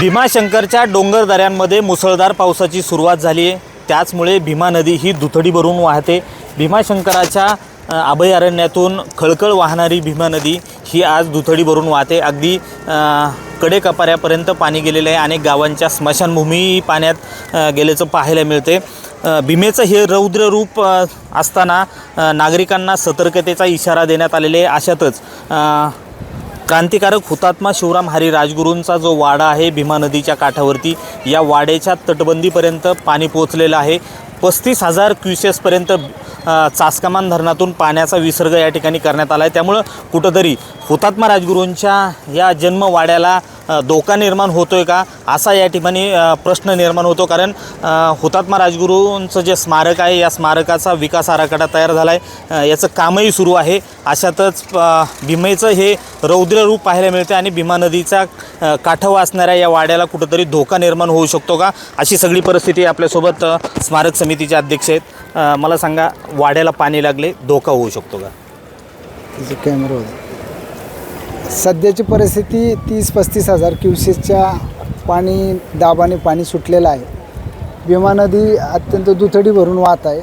भीमाशंकरच्या डोंगर दऱ्यांमध्ये मुसळधार पावसाची सुरुवात झाली आहे. त्याचमुळे भीमा नदी ही दुथडी भरून वाहते. भीमाशंकराच्या अभयारण्यातून खळखळ वाहणारी भीमा नदी ही आज दुथडी भरून वाहते. अगदी कडेकपाऱ्यापर्यंत पाणी गेलेलं आहे. अनेक गावांच्या स्मशानभूमी पाण्यात गेल्याचं पाहायला मिळते. भीमेचं हे रौद्र रूप असताना नागरिकांना सतर्कतेचा इशारा देण्यात आलेले आहे. अशातच क्रांतिकारक हुतात्मा शिवराम हरी राजगुरूंचा जो वाडा आहे भीमा नदीच्या काठावरती या वाड्याच्या तटबंदीपर्यंत पाणी पोचलेलं आहे. पस्तीस हजार क्युसेसपर्यंत चासकमान धरणातून पाण्याचा विसर्ग या ठिकाणी करण्यात आला आहे त्यामुळं कुठंतरी हुतात्मा राजगुरूंच्या या जन्मवाड्याला धोका निर्माण होतोय का? असा या ठिकाणी प्रश्न निर्माण होतो. कारण हुतात्मा राजगुरूंचं जे स्मारक आहे या स्मारकाचा विकास आराखडा तयार झाला आहे याचं कामही सुरू आहे. अशातच भीमेचं हे रौद्र रूप पाहायला मिळते आणि भीमा नदीचा काठावा असणाऱ्या या वाड्याला कुठंतरी धोका निर्माण होऊ शकतो का? अशी सगळी परिस्थिती आपल्यासोबत स्मारक समितीचे अध्यक्ष आहेत. मला सांगा वाड्याला पाणी लागले धोका होऊ शकतो का? कॅमेरा सध्याची परिस्थिती तीस पस्तीस हजार क्युसेसच्या पाणी दाबाने पाणी सुटलेलं आहे. भीमा नदी अत्यंत दुथडी भरून वाहत आहे.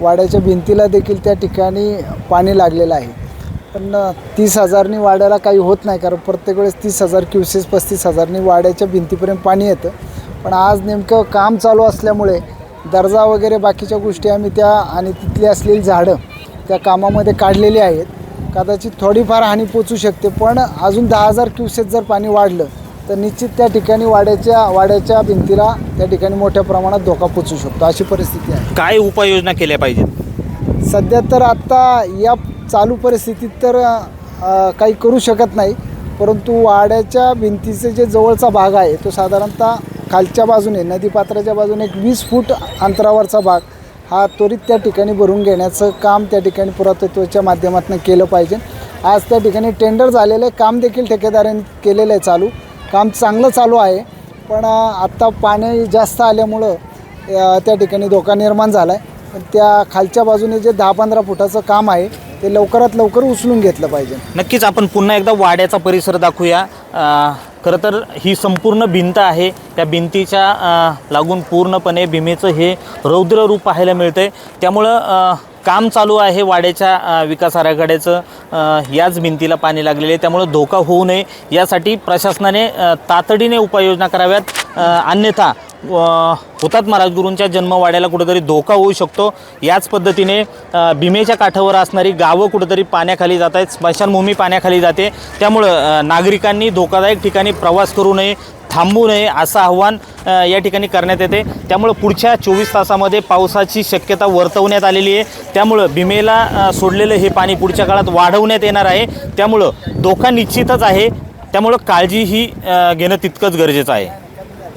वाड्याच्या भिंतीला देखील त्या ठिकाणी पाणी लागलेलं आहे. पण तीस हजारनी वाड्याला काही होत नाही कारण प्रत्येक वेळेस तीस हजार क्युसेस पस्तीस हजारनी वाड्याच्या भिंतीपर्यंत पाणी येतं. पण आज नेमकं काम चालू असल्यामुळे दर्जा वगैरे बाकीच्या गोष्टी आम्ही त्या आणि तिथली असलेली झाडं त्या कामामध्ये काढलेली आहेत. कदाचित थोडीफार हानी पोचू शकते पण अजून दहा हजार क्युसेस जर पाणी वाढलं तर निश्चित त्या ठिकाणी वाड्याच्या वाड्याच्या भिंतीला त्या ठिकाणी मोठ्या प्रमाणात धोका पोचू शकतो. अशी परिस्थिती आहे. काय उपाययोजना केल्या पाहिजेत? सध्या तर आत्ता या चालू परिस्थितीत तर काही करू शकत नाही परंतु वाड्याच्या भिंतीचे जे जवळचा भाग आहे तो साधारणतः खालच्या बाजूने नदीपात्राच्या बाजूने एक वीस फूट अंतरावरचा भाग हा त्वरित त्या ठिकाणी भरून घेण्याचं काम त्या ठिकाणी पुरातत्वाच्या माध्यमातून केलं पाहिजे. आज त्या ठिकाणी टेंडर झालेलं आहे. काम देखील ठेकेदारांनी केलेलं आहे चालू. काम चांगलं चालू आहे. पण आत्ता पाणी जास्त आल्यामुळं त्या ठिकाणी धोका निर्माण झाला आहे त्या खालच्या बाजूने जे दहा पंधरा फुटाचं काम आहे ते लवकरात लवकर उचलून घेतलं पाहिजे. नक्कीच आपण पुन्हा एकदा वाड्याचा परिसर दाखवूया. खरं तर ही संपूर्ण भिंत आहे. त्या भिंतीच्या लागून पूर्णपणे भीमेचं हे रौद्र रूप पाहायला मिळतं आहे त्यामुळं काम चालू आहे वाड्याच्या विकास आराखड्याचं. याच भिंतीला पाणी लागलेले आहे. त्यामुळं धोका होऊ नये. यासाठी प्रशासनाने तातडीने उपाययोजना कराव्यात. अन्यथा हुतात्मा राजगुरूंच्या जन्मवाड्याला कुठेतरी धोका होऊ शकतो. याच पद्धतीने भीमेच्या काठावर असणारी गावं कुठेतरी पाण्याखाली जात आहेत. स्मशानभूमी पाण्याखाली जाते. त्यामुळं नागरिकांनी धोकादायक ठिकाणी प्रवास करू नये थांबू नये असं आव्हान या ठिकाणी करण्यात येते. त्यामुळं पुढच्या चोवीस तासामध्ये पावसाची शक्यता वर्तवण्यात आलेली आहे. त्यामुळं भीमेला सोडलेलं हे पाणी पुढच्या काळात वाढवण्यात येणार आहे. त्यामुळं धोका निश्चितच आहे. त्यामुळं काळजी ही घेणं तितकंच गरजेचं आहे.